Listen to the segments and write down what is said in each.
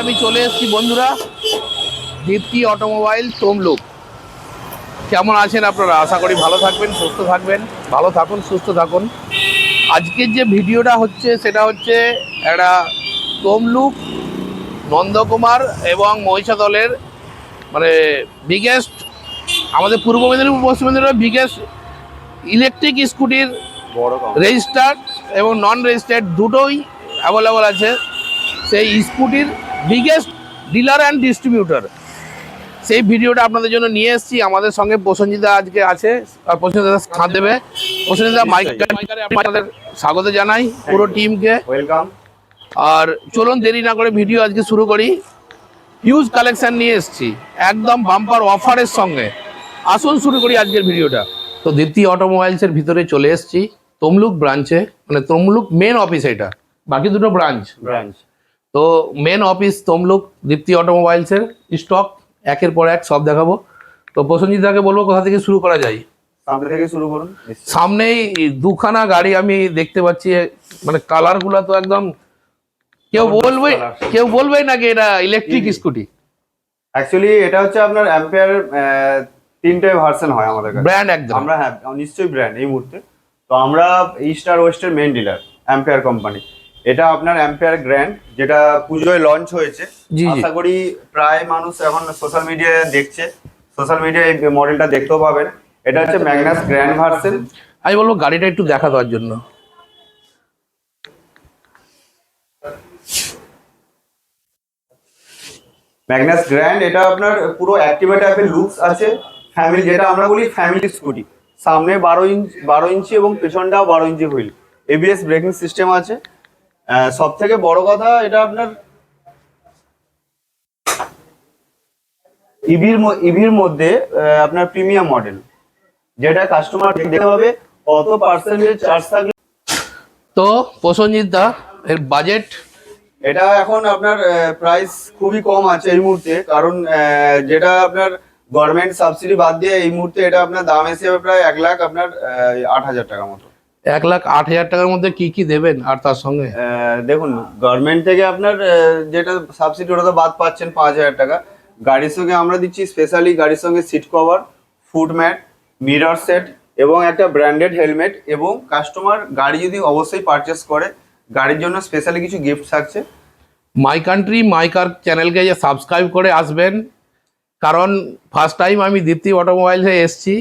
আমি চলে এসেছি, বন্ধুরা। দীপ্তি অটোমোবাইল তমলুক। কেমন আছেন আপনারা? আশা করি ভালো থাকবেন, সুস্থ থাকবেন। ভালো থাকুন, সুস্থ থাকুন। আজকের যে ভিডিওটা হচ্ছে, সেটা হচ্ছে একটা তমলুক, নন্দকুমার এবং মহিষাদলের মানে বিগেস্ট আমাদের পূর্ব মেদিনীপুর, পশ্চিম মেদিনীপুরের বিগেস্ট ইলেকট্রিক স্কুটির রেজিস্টার্ড এবং নন রেজিস্টার্ড দুটোই অ্যাভেলেবল আছে। সেই স্কুটির বিগেস্ট ডিলার অ্যান্ড ডিস্ট্রিবিউটর সেই ভিডিওটা আপনাদের জন্য নিয়ে এসেছি। আমাদের সঙ্গে প্রসঞ্জিতা আজকে আছে। আর প্রসঞ্জিতা খাঁ দেবে। প্রসঞ্জিতা আপনাদের স্বাগত জানাই পুরো টিমকে ওয়েলকাম আর চলুন দেরি না করে ভিডিও আজকে শুরু করি। হিউজ কালেকশন নিয়ে এসেছি। একদম বাম্পার অফারের সঙ্গে। আসুন শুরু করি আজকের ভিডিওটা তো দীপ্তি অটোমোবাইলসের ভিতরে চলে এসেছি। তমলুক ব্রাঞ্চে মানে তমলুক মেন অফিস এটা। বাকি দুটো ব্রাঞ্চ ব্রাঞ্চ তো মেন অফিস তমলুক দীপ্তি অটোমোবাইলসের স্টক একের পর এক সব দেখাবো। তো প্রসঞ্জিতাকে বলব কোথা থেকে শুরু করা যায়? সামনে থেকে শুরু করুন। সামনেই দুখানা গাড়ি আমি দেখতে পাচ্ছি মানে কালারগুলো তো একদম কেউ বলবে। কেউ বলবেই নাকি এটা ইলেকট্রিক স্কুটি অ্যাকচুয়ালি এটা হচ্ছে আপনার অ্যাম্পিয়ার তিনটে ভার্সন হয় আমাদের কাছে। ব্র্যান্ড একদম। আমরা হ্যাঁ নিশ্চয়ই ব্র্যান্ড এই মুহূর্তে। তো আমরা ইস্টার ওয়েস্টের মেন ডিলার অ্যাম্পিয়ার কোম্পানি এটা আপনার অ্যাম্পিয়ার গ্র্যান্ড যেটা পুজোয় লঞ্চ হয়েছে। আশা করি প্রায় মানুষ এখন সোশ্যাল মিডিয়ায় দেখছে। সোশ্যাল মিডিয়ায় এই মডেলটা দেখতেও পাবেন। এটা হচ্ছে ম্যাগনাস গ্র্যান্ড ভার্সন আমি বলব গাড়িটা একটু দেখা দেওয়ার জন্য। ম্যাগনাস গ্র্যান্ড এটা আপনার পুরো অ্যাক্টিভা টাইপের লুকস আছে। ফ্যামিলি যেটা আমরা বলি ফ্যামিলি স্কুটি সামনে বারো ইঞ্চ বারো ইঞ্চি এবং পেছনটাও বারো inch wheel ABS braking system আছে। সব থেকে বড় কথা এটা আপনার ইভির ইভির মধ্যে আপনার প্রিমিয়াম মডেল যেটা কাস্টমার দেখতে হবে কত পার্সেন্টেজ চার্জ থাকলে। তো প্রসঞ্জিত দা এর বাজেট এটা এখন আপনার প্রাইস খুবই কম আছে এই মুহূর্তে কারণ যেটা আপনার গভর্নমেন্ট সাবসিডি বাদ দিয়ে এই মুহূর্তে এটা আপনার দাম এসে প্রায় এক লাখ আপনার আট হাজার টাকা মতো। এক লাখ আট হাজার টাকার মধ্যে কি কি দেবেন আর তার সঙ্গে? দেখুন গভর্নমেন্ট থেকে আপনার যেটা সাবসিডি ওটা তো বাদ পাচ্ছেন পাঁচ হাজার টাকা। গাড়ির সঙ্গে আমরা দিচ্ছি স্পেশালি গাড়ির সঙ্গে seat cover foot mat mirror set এবং একটা ব্র্যান্ডেড হেলমেট এবং কাস্টমার গাড়ি যদি অবশ্যই পারচেস করে গাড়ির জন্য স্পেশালি কিছু গিফট থাকছে। মাই কান্ট্রি মাই কার চ্যানেলকে যে সাবস্ক্রাইব করে আসবেন কারণ ফার্স্ট টাইম আমি দীপ্তি অটোমোবাইলসে এসেছি।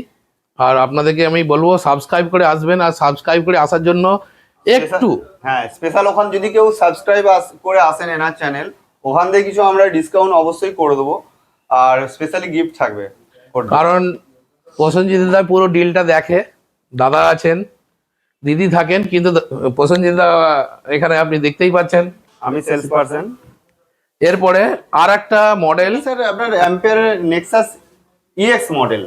আর আপনাদেরকে আমি বলব সাবস্ক্রাইব করে আসবেন আর সাবস্ক্রাইব করে আসার জন্য একটু হ্যাঁ স্পেশাল ওখান যদি কেউ সাবস্ক্রাইব করে আসেন এনার চ্যানেল ওখান থেকে কিছু আমরা ডিসকাউন্ট অবশ্যই করে দেবো। আর স্পেশালি গিফট থাকবে। কারণ প্রসেনজিৎ দা পুরো ডিলটা দেখে দাদা আছেন দিদি থাকেন কিন্তু প্রসেনজিৎ দা এখানে আপনি দেখতেই পাচ্ছেন। আমি সেলস পারসন এরপরে আর একটা মডেল স্যার আপনার অ্যাম্পিয়ার নেক্সাস ইএক্স মডেল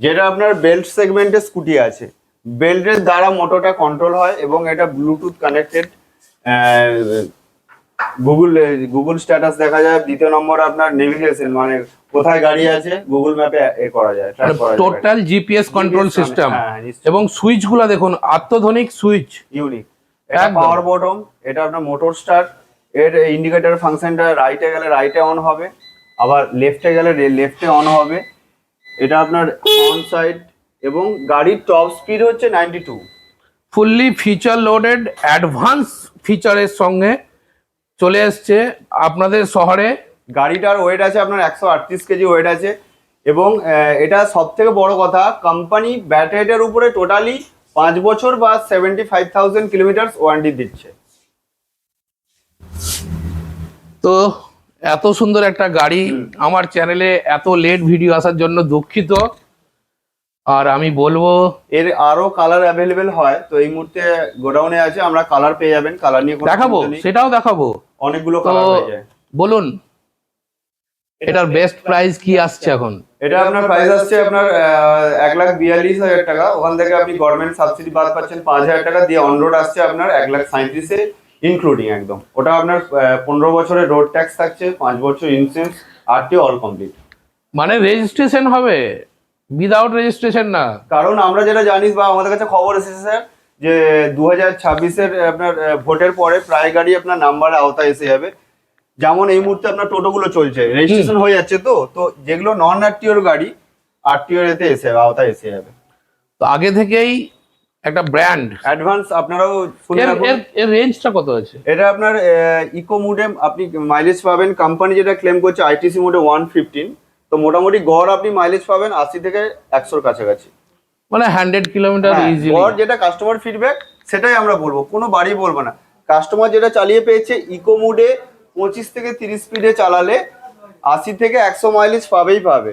যেটা আপনার বেল্ট সেগমেন্টের স্কুটি আছে। বেল্টের দ্বারা মোটরটা কন্ট্রোল হয় এবং এটা Bluetooth connected Google Google status দেখা যায়। দ্বিতীয় নম্বর আপনার নেভিগেশন মানে কোথায় গাড়ি আছে গুগল ম্যাপে এ করা যায় track করা যায়। Total GPS control system. এবং সুইচগুলো দেখুন আত্মধনিক সুইচ ইউনিক এটা পাওয়ার বটম এটা আপনার মোটর স্টার এর ইন্ডিকেটর ফাংশনটা রাইটে গেলে রাইটে অন হবে আবার লেফটে গেলে লেফটে অন হবে। এটা আপনার অন সাইড এবং গাড়ির টপ স্পিড হচ্ছে ninety two fully feature loaded advance ফিচারের সঙ্গে চলে এসছে আপনাদের শহরে। গাড়িটার ওয়েট আছে আপনার একশো আটত্রিশ কেজি ওয়েট আছে এবং এটা সব থেকে বড় কথা কোম্পানি ব্যাটারিটার উপরে টোটালি পাঁচ বছর বা seventy five thousand kilometre warranty দিচ্ছে। তো এত সুন্দর একটা গাড়ি আমার চ্যানেলে এত লেট ভিডিও আসার জন্য দুঃখিত। আর আমি বলব এর আরও কালার অ্যাভেলেবেল হয় তো এই মুহূর্তে গোডাউনে আছে আমরা কালার পেয়ে যাবেন। কালার নিয়ে দেখাবো সেটাও দেখাবো। অনেকগুলো কালার হয়ে যায়। বলুন এটার বেস্ট প্রাইস কি আসছে এখন? এটা আপনার প্রাইস আসছে আপনার এক লাখ বিয়াল্লিশ হাজার টাকা। ওখান থেকে আপনি গভর্নমেন্ট সাবসিডি বাদ পাচ্ছেন পাঁচ হাজার টাকা দিয়ে অন রোড আসছে আপনার এক লাখ সাঁত্রিশে ইনক্লুডিং একদম। ওটা আপনার পনেরো বছরের রোড ট্যাক্স থাকছে পাঁচ বছর ইন্স্যুরেন্স আরটি অল কমপ্লিট মানে রেজিস্ট্রেশন হবে? উইদাউট রেজিস্ট্রেশন না? কারণ আমরা যেটা জানি বা আমাদের কাছে খবর এসেছে স্যার যে দু হাজার ছাব্বিশের আপনার ভোটের পরে প্রায় গাড়ি আপনার নাম্বার আওতায় এসে যাবে। যেমন এই মুহূর্তে আপনার টোটোগুলো চলছে রেজিস্ট্রেশন হয়ে যাচ্ছে তো তো যেগুলো নন আরটিওর গাড়ি আরটিওর এতে এসে যাবে আওতায় এসে যাবে। তো আগে থেকেই একটা ব্র্যান্ড অ্যাডভান্স আপনারাও এর রেঞ্জটা কত আছে? এটা আপনার ইকো মুডে আপনি মাইলেজ পাবেন। কোম্পানি যেটা ক্লেম করছে আইটিসি মোডে ওয়ান ফিফটিন তো মোটামুটি গড় আপনি মাইলেজ পাবেন আশি থেকে একশোর কাছাকাছি। মানে হান্ড্রেড কিলোমিটার ইজিলি গড় যেটা কাস্টমার ফিডব্যাক সেটাই আমরা বলব। কোনো বাড়ি বলব না। কাস্টমার যেটা চালিয়ে পেয়েছে ইকো মুডে পঁচিশ থেকে তিরিশ স্পিডে চালালে আশি থেকে একশো মাইলেজ পাবেই পাবে।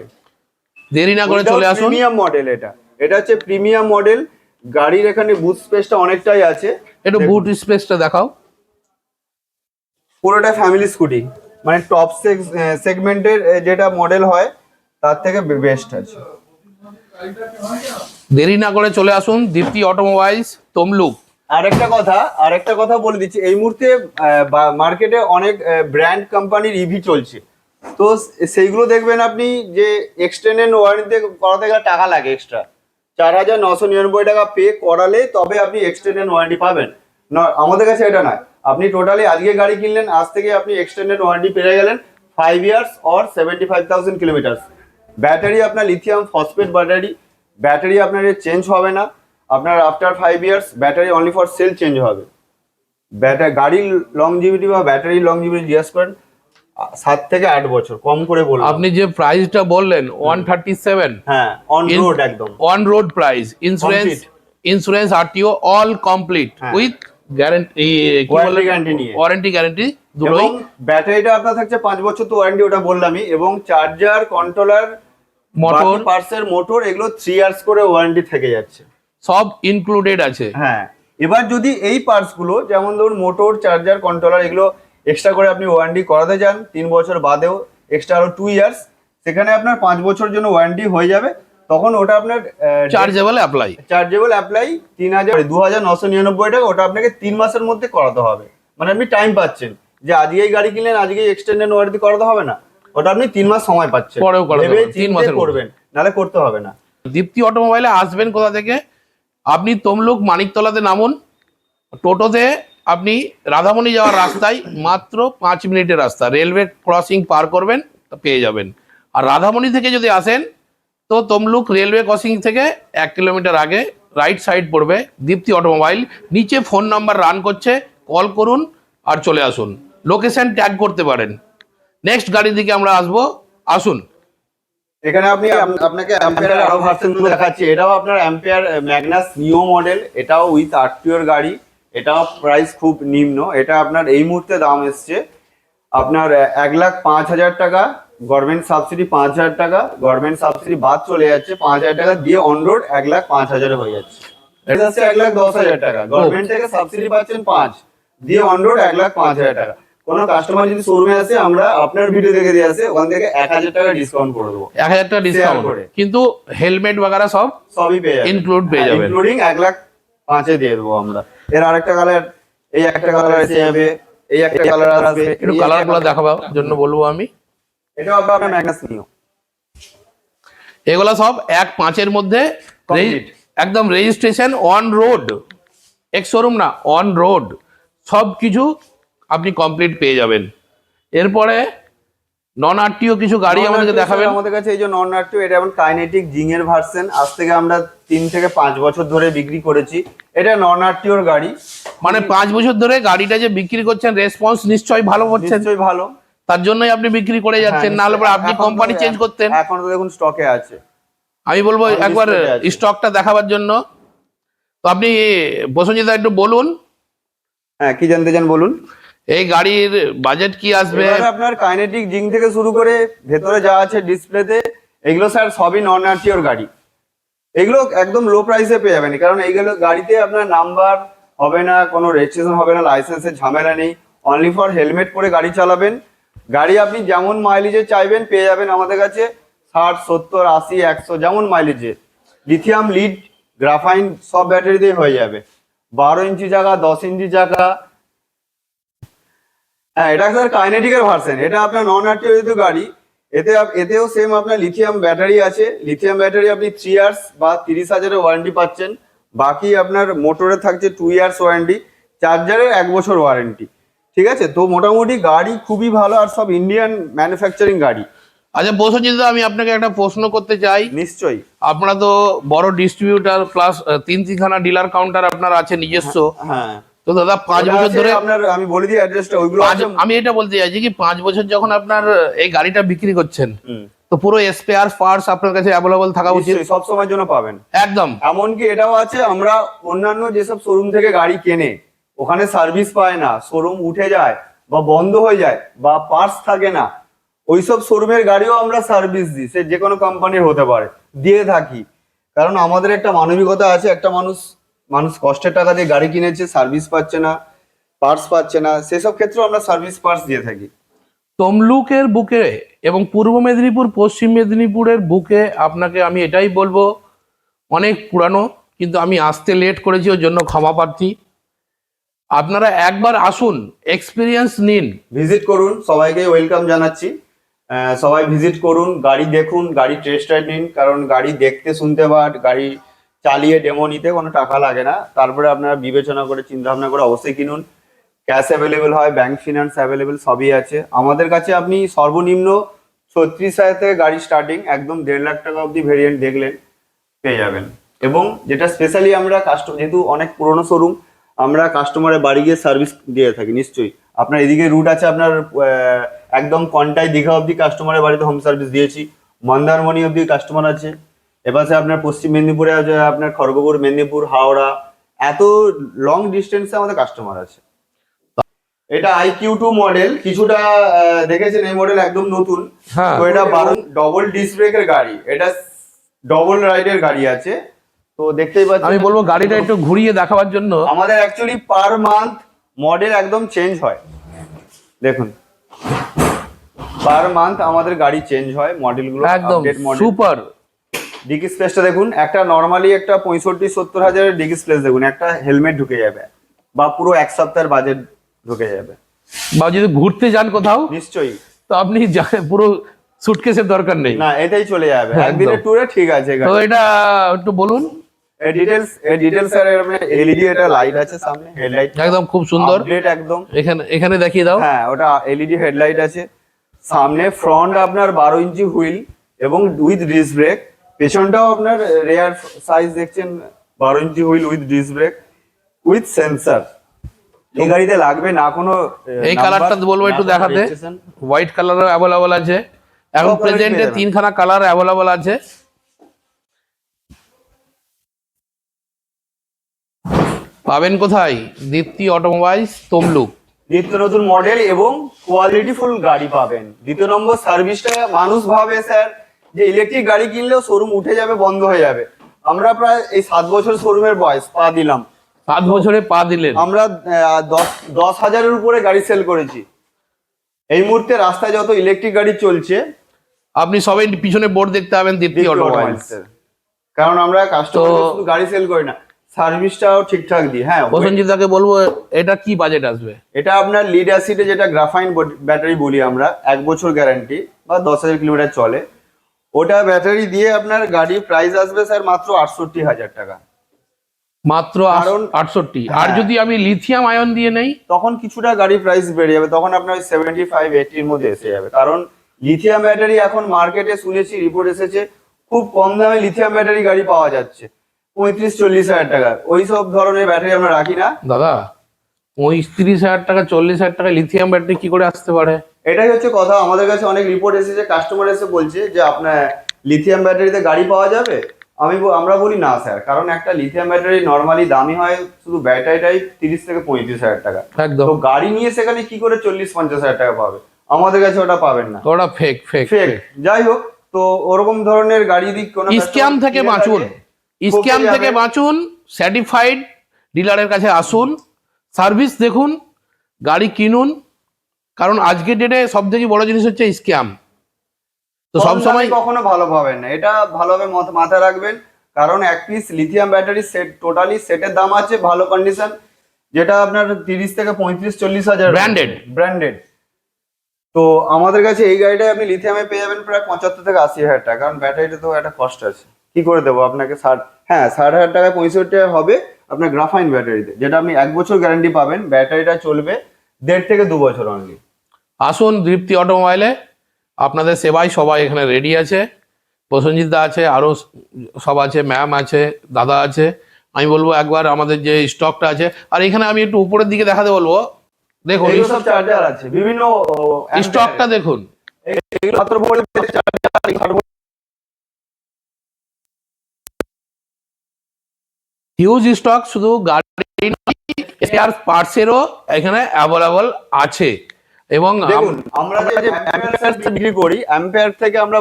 দেরি না করে চলে আসুন। প্রিমিয়াম মডেল এটা। এটা হচ্ছে প্রিমিয়াম মডেল গাড়ির এখানে বুথ স্পেসটা অনেকটাই আছে। একটু বুট স্পেসটা দেখাও। পুরোটা ফ্যামিলি স্কুটি মানে টপ সেগমেন্টের যেটা মডেল হয় তার থেকে বেস্ট আছে। দেরি না করে চলে আসুন দীপ্তি অটোমোবাইলস তমলুক। আরেকটা কথা আরেকটা কথা বলে দিচ্ছি এই মুহূর্তে মার্কেটে অনেক ব্র্যান্ড কোম্পানির ইভি চলছে। তো সেইগুলো দেখবেন আপনি যে এক্সটেন্ডেড ওয়ারেন্টিতে করাতে গেলে টাকা লাগে এক্সট্রা চার হাজার নশো নিরানব্বই টাকা পে করালে তবে আপনি এক্সটেন্ডেড ওয়ারেন্টি পাবেন। না, আমাদের কাছে এটা নয়। আপনি টোটালি আজকে গাড়ি কিনলেন, আজ থেকে আপনি এক্সটেন্ডেড ওয়ারেন্টি পেয়ে গেলেন five years or seventy five thousand kilometres battery আপনার লিথিয়াম ফসফেট ব্যাটারি ব্যাটারি আপনার চেঞ্জ হবে না। আপনার after five years battery only for cell change হবে। ব্যাটারি গাড়ির লংজিভিটি বা ব্যাটারি লংজিভিটি জিজ্ঞেস করেন। সাত থেকে আট বছর কম করে বলব আপনি যে প্রাইসটা বললেন ওয়ান থার্টি সেভেন হ্যাঁ অন রোড একদম। On road price insurance. Insurance RTO all complete. With guarantee. Warranty guarantee দুটোই। এবং ব্যাটারিটা আপনার থাকছে পাঁচ বছর তো ওয়ারেন্টি ওটা বললামই। এবং চার্জার কন্ট্রোলার মোটর পার্সের মোটর এগুলো থ্রি ইয়ার্স করে ওয়ারেন্টি থেকে যাচ্ছে। সব ইনক্লুডেড আছে। হ্যাঁ। এবার যদি এই পার্টসগুলো যেমন ধরুন মোটর চার্জার কন্ট্রোলার এগুলো এক্সট্রা করে আপনি ওয়ারেন্টি করাতে চান তিন বছর বাদেও এক্সট্রা আরও টু ইয়ার্স সেখানে আপনার পাঁচ বছর জন্য ওয়ারেন্টি হয়ে যাবে। তখন ওটা আপনার চার্জেবল অ্যাপ্লাই চার্জেবল অ্যাপ্লাই তিন হাজার দু হাজার নশো নিরানব্বই টাকা ওটা আপনাকে তিন মাসের মধ্যে করাতে হবে। মানে আপনি টাইম পাচ্ছেন। যে আজকেই গাড়ি কিনলেন আজকেই এক্সটেন্ডেড ওয়ারেন্টি করাতে হবে না। ওটা আপনি তিন মাস সময় পাচ্ছেন। পরেও ভেবে তিন মাসে করবেন নাহলে করতে হবে না। দীপ্তি অটোমোবাইলে আসবেন কোথা থেকে? আপনি তমলুক মানিকতলাতে নামুন টোটোতে আপনি রাধামণি যাওয়ার রাস্তায় মাত্র পাঁচ মিনিটের রাস্তা। রেলওয়ে ক্রসিং পার করবেন তা পেয়ে যাবেন। আর রাধামণি থেকে যদি আসেন তো তমলুক রেলওয়ে ক্রসিং থেকে এক কিলোমিটার আগে রাইট সাইড পড়বে দীপ্তি অটোমোবাইল। নিচে ফোন নাম্বার রান করছে কল করুন আর চলে আসুন। লোকেশন ট্যাগ করতে পারেন। নেক্সট গাড়ির দিকে আমরা আসব। আসুন। এখানে আপনি আপনাকে অ্যাম্পিয়ার আরও ভার্সন দেখাচ্ছি। এটাও আপনার অ্যাম্পিয়ার ম্যাগনাস নিও মডেল। এটাও উইথ আরটিওর গাড়ি। এটাও প্রাইস খুব নিম্ন। এটা আপনার এই মুহূর্তে দাম এসছে আপনার এক লাখ পাঁচ হাজার টাকা। গভর্নমেন্ট সাবসিডি পাঁচ হাজার টাকা। গভর্নমেন্ট সাবসিডি বাদ চলে যাচ্ছে। পাঁচ হাজার টাকা দিয়ে অন রোড এক লাখ পাঁচ হাজারে হয়ে যাচ্ছে। এটা হচ্ছে এক লাখ দশ হাজার টাকা। গভর্নমেন্ট থেকে সাবসিডি পাচ্ছেন পাঁচ দিয়ে অন রোড এক লাখ পাঁচ হাজার টাকা। কোনো কাস্টমার যদি শোরুমে আসে আমরা আপনার ভিডিও দেখে দিয়ে আসে ওখান থেকে এক হাজার টাকা ডিসকাউন্ট করে দেবো। এক হাজার টাকা ডিসকাউন্ট করে। কিন্তু হেলমেট বাগারা সব সবই পেয়ে যাবে Include পেয়ে যাবেন। ইনক্লুডিং এক লাখ পাঁচে দিয়ে দেবো আমরা। এর আরেকটা কালার এই একটা কালার এসে যাবে এই একটা কালার আসবে একটু এই কালার একটা গুলো colour- দেখাবার জন্য বলব আমি। এটাও আপনার ম্যাগনাস নিও। এগুলো সব এক পাঁচের মধ্যে একদম registration on road ex showroom না অন রোড সব কিছু আপনি কমপ্লিট পেয়ে যাবেন। এরপরে নন আরটিও কিছু গাড়ি আমাদেরকে দেখাবেন? আমাদের কাছে এই যে নন আরটিও এটা এখন কাইনেটিক জিং এর ভার্সন আজ থেকে আমরা তিন থেকে পাঁচ বছর ধরে বিক্রি করেছি। এটা নন আরটিওর গাড়ি। মানে পাঁচ বছর ধরে গাড়িটা যে বিক্রি করছেন রেসপন্স নিশ্চয়ই ভালো হচ্ছেন নিশ্চয়ই ভালো। তার জন্যই আপনি বিক্রি করে যাচ্ছেন হ্যাঁ, না হলে আপনি কোম্পানি চেঞ্জ করতেন। এখন তো দেখুন স্টকে আছে। আমি বলব একবার স্টকটা দেখাবার জন্য। তো আপনি প্রসঞ্জিতা একটু বলুন। হ্যাঁ কি জানতে চান বলুন? এই গাড়ির বাজেট কি আসবে? আপনার কাইনেটিক জিং থেকে শুরু করে ভেতরে যা আছে ডিসপ্লেতে এগুলো স্যার সবই নন আরটিওর গাড়ি। এগুলো একদম লো প্রাইসে পেয়ে যাবেন, কারণ এইগুলো গাড়িতে আপনার নাম্বার হবে না, কোনো রেজিস্ট্রেশন হবে না লাইসেন্সের ঝামেলা নেই। অনলি ফর হেলমেট পরে গাড়ি চালাবেন। গাড়ি আপনি যেমন মাইলেজে চাইবেন, পেয়ে যাবেন আমাদের কাছে ষাট, সত্তর, আশি, একশো, যেমন মাইলেজে লিথিয়াম লিড গ্রাফাইন সব ব্যাটারি দিয়ে হয়ে যাবে। বারো ইঞ্চি জায়গা, দশ ইঞ্চি জায়গা হ্যাঁ এটা স্যার কাইনেটিকের ভার্সন এটা আপনার নন আরটিও যেহেতু গাড়ি এতে এতেও সেম আপনার লিথিয়াম ব্যাটারি আছে। লিথিয়াম ব্যাটারি আপনি থ্রি ইয়ার্স বা তিরিশ হাজারের ওয়ারেন্টি পাচ্ছেন। বাকি আপনার মোটরে থাকছে টু ইয়ার্স ওয়ারেন্টি চার্জারের এক বছর ওয়ারেন্টি ঠিক আছে? তো মোটামুটি গাড়ি খুবই ভালো আর সব ইন্ডিয়ান ম্যানুফ্যাকচারিং গাড়ি। আচ্ছা প্রসেনজিৎ দা, আমি আপনাকে একটা প্রশ্ন করতে চাই। নিশ্চয়ই। আপনারা তো বড় ডিস্ট্রিবিউটার প্লাস তিন তিনখানা ডিলার কাউন্টার আপনার আছে নিজস্ব। হ্যাঁ। তো দাদা পাঁচ বছর ধরে আপনার আমি বলে দিই অ্যাড্রেসটা ওইগুলো আমি এটা বলতে চাইছি কি পাঁচ বছর যখন আপনার এই গাড়িটা বিক্রি করছেন তো পুরো স্পেয়ার পার্টস আপনার কাছে অ্যাভেলেবল থাকা উচিত? সব সময়ের জন্য পাবেন। একদম। এমনকি এটাও আছে আমরা অন্যান্য যেসব শোরুম থেকে গাড়ি কেনে ওখানে সার্ভিস পায় না শোরুম উঠে যায় বা বন্ধ হয়ে যায় বা পার্টস থাকে না ওইসব শোরুমের গাড়িও আমরা সার্ভিস দিই সে যে কোনো কোম্পানির হতে পারে দিয়ে থাকি। কারণ আমাদের একটা মানবিকতা আছে একটা মানুষ মানুষ কষ্টের টাকা দিয়ে গাড়ি কিনেছে সার্ভিস পাচ্ছে না পার্টস পাচ্ছে না সেসব ক্ষেত্রেও আমরা সার্ভিস পার্টস দিয়ে থাকি। তমলুকের বুকে এবং পূর্ব মেদিনীপুর পশ্চিম মেদিনীপুরের বুকে আপনাকে আমি এটাই বলব অনেক পুরানো কিন্তু আমি আসতে লেট করেছি ওর জন্য ক্ষমা প্রার্থী। আপনারা একবার আসুন এক্সপিরিয়েন্স নিন। ভিজিট করুন সবাইকে ওয়েলকাম জানাচ্ছি। সবাই ভিজিট করুন গাড়ি দেখুন গাড়ি টেস্ট রাইড নিন কারণ গাড়ি দেখতে শুনতে বা গাড়ি চালিয়ে ডেমো নিতে কোনো টাকা লাগে না। তারপরে আপনারা বিবেচনা করে চিন্তা ভাবনা করে অবশ্যই কিনুন। ক্যাশ অ্যাভেলেবেল হয় ব্যাংক ফিনান্স অ্যাভেলেবেল সবই আছে। আমাদের কাছে আপনি সর্বনিম্ন ছত্রিশ হাজার থেকে গাড়ি স্টার্টিং একদম দেড় লাখ টাকা অবধি ভেরিয়েন্ট দেখলেন পেয়ে যাবেন। এবং যেটা স্পেশালি আমরা কাস্টমার যেহেতু অনেক পুরনো শোরুম আমরা কাস্টমারের বাড়ি গিয়ে সার্ভিস দিয়ে থাকি, নিশ্চয়ই। আপনার এদিকে রুট আছে, আপনার একদম কন্টায় দীঘা অবধি কাস্টমারের বাড়িতে হোম সার্ভিস দিয়েছি। মন্দারমণি অবধি কাস্টমার আছে। এপাশে আপনার পশ্চিম মেদিনীপুরে আছে আপনার খড়গপুর মেদিনীপুর হাওড়া। এত লং ডিস্টেন্সে আমাদের কাস্টমার আছে। এটা আইকিউ টু মডেল কিছুটা দেখেছেন এই মডেল একদম নতুন। হ্যাঁ। তো এটা বারো ডবল ডিস্ক ব্রেকের গাড়ি। এটা ডবল রাইডের গাড়ি আছে। তো দেখতেই পাচ্ছেন। আমি বলব গাড়িটা একটু ঘুরিয়ে দেখাবার জন্য। আমাদের অ্যাকচুয়ালি পার মান্থ মডেল একদম চেঞ্জ হয়। দেখুন। পার মান্থ আমাদের গাড়ি চেঞ্জ হয় মডেলগুলো একদম। সুপার ডিকি স্পেসটা দেখুন একটা নর্মালি একটা পঁয়ষট্টি সত্তর হাজারের ডিকি স্পেস দেখুন একটা হেলমেট ঢুকে যাবে বা পুরো এক সপ্তাহের বাজেট ঢুকে যাবে। বা যদি ঘুরতে যান কোথাও নিশ্চয়ই। তো আপনি পুরো সুটকেসের দরকার নেই। না এটাই চলে যাবে। একদম। একদিনের ট্যুরে ঠিক আছে তো এটা একটু বলুন। ডিটেলস ডিটেলস এর এলইডি এটা লাইট আছে সামনে হেডলাইট একদম খুব সুন্দর। আপডেট একদম। এখানে এখানে দেখিয়ে দাও। হ্যাঁ ওটা এলইডি হেডলাইট আছে। সামনে ফ্রন্ট আপনার বারো ইঞ্চি হুইল এবং উইথ ডিস ব্রেক পেছনটাও আপনার রেয়ার সাইজ দেখছেন বারো inch wheel with disc brake with sensor এই গাড়িতে লাগবে না কোনো এই কালারটা বলব একটু দেখাতে। হোয়াইট কালার অ্যাভেলেবল আছে। এখন প্রেজেন্টে তিনখানা কালার অ্যাভেলেবল আছে। পাবেন কোথায়? দীপ্তি অটোমোবাইলস তমলুক। নিত্য নতুন মডেল এবং কোয়ালিটি ফুল গাড়ি পাবেন। দ্বিতীয় নম্বর সার্ভিসটা মানুষ ভাবে স্যার যে ইলেকট্রিক গাড়ি কিনলেও শোরুম উঠে যাবে বন্ধ হয়ে যাবে। আমরা প্রায় এই সাত বছর শোরুমের বয়স পা দিলাম। সাত বছরে পা দিলেন? আমরা দশ দশ হাজারের উপরে গাড়ি সেল করেছি। এই মুহূর্তে রাস্তায় যত ইলেকট্রিক গাড়ি চলছে আপনি সবাই পিছনে বোর্ড দেখতে পাবেন দীপ্তি অটোমোবাইলস কারণ আমরা কাস্টমার শুধু গাড়ি সেল করি না সার্ভিসটাও ঠিকঠাক দিই। হ্যাঁ প্রসেনজিৎ দাকে বলব এটা কি বাজেট আসবে? এটা আপনার লিড অ্যাসিডে যেটা গ্রাফাইন ব্যাটারি বলি আমরা এক বছর গ্যারান্টি বা দশ হাজার কিলোমিটার চলে। ওটা ব্যাটারি দিয়ে আপনার গাড়ি প্রাইস আসবে স্যার মাত্র আটষট্টি হাজার টাকা। মাত্র কারণ- আটষট্টি। আর হ্যাঁ। যদি আমি লিথিয়াম আয়ন দিয়ে নেই? তখন কিছুটা গাড়ি প্রাইস বেড়ে যাবে তখন আপনার সেভেন্টি ফাইভ এইটির মধ্যে এসে যাবে। কারণ লিথিয়াম ব্যাটারি এখন মার্কেটে শুনেছি রিপোর্ট এসেছে খুব কম দামে লিথিয়াম ব্যাটারি গাড়ি পাওয়া যাচ্ছে। পঁয়ত্রিশ চল্লিশ হাজার টাকা। ওই সব ধরনের ব্যাটারি আমরা রাখি না। দাদা পঁয়ত্রিশ হাজার টাকা চল্লিশ হাজার টাকা লিথিয়াম ব্যাটারি কি করে আসতে পারে? এটাই হচ্ছে কথা। আমাদের কাছে অনেক রিপোর্ট এসেছে কাস্টমার এসে বলছে যে আপনার লিথিয়াম ব্যাটারিতে গাড়ি পাওয়া যাবে? আমি আমরা বলি না স্যার কারণ একটা লিথিয়াম ব্যাটারি নর্মালি দামি হয় শুধু ব্যাটারিটাই তিরিশ থেকে পঁয়ত্রিশ হাজার টাকা। একদম। গাড়ি নিয়ে সেখানে কি করে চল্লিশ পঞ্চাশ হাজার টাকা পাবে? আমাদের কাছে ওটা পাবেন না। ওটা ফেক ফেক ফেক যাই হোক তো ওরকম ধরনের গাড়ি দিক কোনো স্ক্যাম থেকে বাঁচুন। স্ক্যাম থেকে বাঁচুন স্যাটিফাইড ডিলারের কাছে আসুন সার্ভিস দেখুন গাড়ি কিনুন কারণ আজকের ডেটে সব থেকে বড় জিনিস হচ্ছে স্ক্যাম তো কম সব সময় কখনো ভালো পাবেন না। এটা ভালোভাবে মাথা- মাথায় রাখবেন। কারণ এক piece lithium battery set totally সেটের দাম আছে ভালো কন্ডিশন যেটা আপনার তিরিশ থেকে পঁয়ত্রিশ চল্লিশ হাজার ব্র্যান্ডেড ব্র্যান্ডেড তো আমাদের কাছে এই গাড়িটা আপনি লিথিয়ামে পেয়ে যাবেন প্রায় পঁচাত্তর থেকে আশি হাজার টাকা। কারণ ব্যাটারিটা তো একটা কষ্ট আছে। কি করে দেবো? আপনাকে ষাট হ্যাঁ ষাট হাজার টাকায় পঁয়ষট্টি টাকা হবে আপনার গ্রাফাইন ব্যাটারিতে যেটা আপনি এক বছর গ্যারান্টি পাবেন। ব্যাটারিটা চলবে দেড় থেকে দু বছর অনলি আসুন দীপ্তি অটোমোবাইলে। আপনাদের সেবায় সবাই এখানে রেডি আছে। প্রসেনজিৎ দা আছে আরও সব আছে ম্যাম আছে দাদা আছে। আমি বলব একবার আমাদের যে স্টকটা আছে। আর এখানে আমি একটু উপরের দিকে দেখাতে বলব। দেখুন চার্জার আছে বিভিন্ন স্টকটা দেখুন। হিউজ স্টক শুধু গাড়ি পার্টসেরও এখানে অ্যাভেলেবল আছে। এবং দেখুন আমরা যে অ্যাম্পিয়ার বিক্রি করি অ্যাম্পিয়ার থেকে আমরা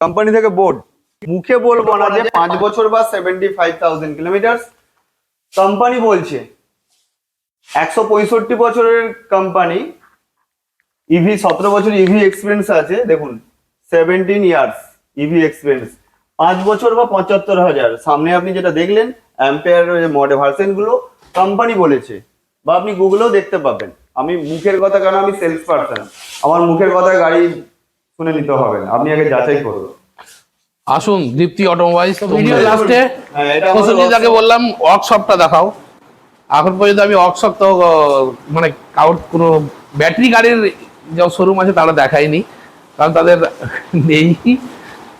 কোম্পানি থেকে বোর্ড মুখে বলব না যে পাঁচ বছর বা seventy five thousand kilometre company বলছে একশো পঁয়ষট্টি বছরের কোম্পানি ইভি সতেরো বছর ইভি এক্সপিরিয়েন্স আছে দেখুন সেভেন্টিন ইয়ার্স ইভি এক্সপিরিয়েন্স পাঁচ বছর বা পঁচাত্তর হাজার সামনে আপনি যেটা দেখলেন অ্যাম্পেয়ার মডেল ভার্সেনগুলো কোম্পানি বলেছে বা আপনি গুগলেও দেখতে পাবেন। আমি মুখের কথা কারণ আমি সেলস পার্সন আমার মুখের কথা গাড়ি শুনে নিতে হবে না। আপনি আগে যাচাই করুন। আসুন দীপ্তি অটোমোবাইলস ভিডিও। লাস্টে প্রসেনজিৎদাকে বললাম ওয়ার্কশপটা দেখাও। এখন পর্যন্ত আমি ওয়ার্কশপ তো মানে কারোর কোনো ব্যাটারি গাড়ির যে শোরুম আছে তারা দেখায়নি। কারণ তাদের নেই।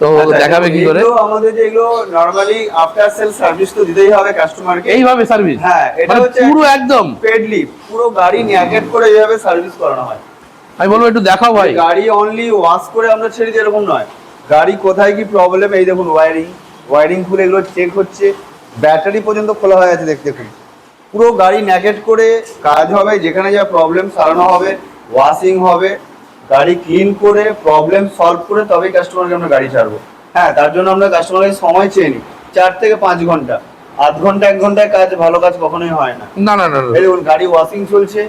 তো আচ্ছা, দেখাবে কি করে? আমাদের যে এগুলো নরমালি আফটার সেল সার্ভিস তো দিতেই হবে কাস্টমারকে এইভাবে সার্ভিস হ্যাঁ, এটা মানে হচ্ছে- পুরো একদম? পেডলি পুরো গাড়ি ন্যাকেট করে এইভাবে সার্ভিস করানো হয়। আমি বলব একটু দেখাও ভাই। গাড়ি অনলি ওয়াশ করে আমরা ছেড়ে দিই এরকম নয়। গাড়ি কোথায় কি প্রবলেম এই দেখুন ওয়ারিং ওয়ারিং খুলে এগুলো চেক হচ্ছে ব্যাটারি পর্যন্ত খোলা হয়ে আছে দেখতে দেখুন। পুরো গাড়ি ন্যাকেট করে কাজ হবে যেখানে যা প্রবলেম সারানো হবে ওয়াশিং হবে গাড়ি ক্লিন করে প্রবলেম সলভ করে তবেই কাস্টমারকে আমরা গাড়ি ছাড়বো। হ্যাঁ তার জন্য আমরা কাস্টমারকে সময় চেয়ে নিই। চার থেকে পাঁচ ঘণ্টা আধ ঘণ্টা এক ঘন্টায় কাজ ভালো কাজ কখনোই হয় না। না না না। এই দেখুন গাড়ি ওয়াশিং চলছে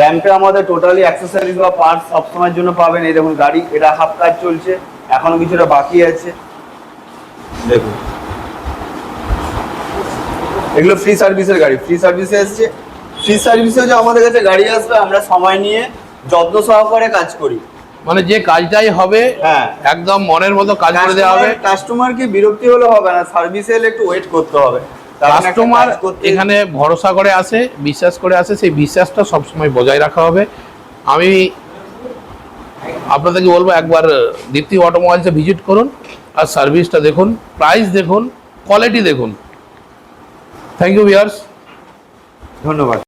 র্যাম্পে আমাদের টোটালি অ্যাক্সেসরিজ বা পার্টস সবসময়ের জন্য পাবেন। এই দেখুন গাড়ি এটা হাফ কাজ চলছে এখনও কিছুটা বাকি আছে। দেখুন। এগুলো ফ্রি সার্ভিসের গাড়ি। ফ্রি সার্ভিসে এসছে। ফ্রি সার্ভিসে যে আমাদের কাছে গাড়ি আসবে আমরা সময় নিয়ে যত্ন সহকারে কাজ করি। মানে যে কাজটাই হবে হ্যাঁ। একদম মনের মতো কাজ করে দেওয়া হবে। কাস্টমারকে বিরক্তি হলে হবে না সার্ভিসে এলে একটু ওয়েট করতে হবে। কাস্টমার এখানে ভরসা করে আসে বিশ্বাস করে আসে সেই বিশ্বাসটা সবসময় বজায় রাখা হবে। আমি আপনাদেরকে বলব একবার দীপ্তি অটোমোবাইলসে ভিজিট করুন আর সার্ভিসটা দেখুন প্রাইস দেখুন কোয়ালিটি দেখুন। থ্যাংক ইউ ভিয়ার্স ধন্যবাদ।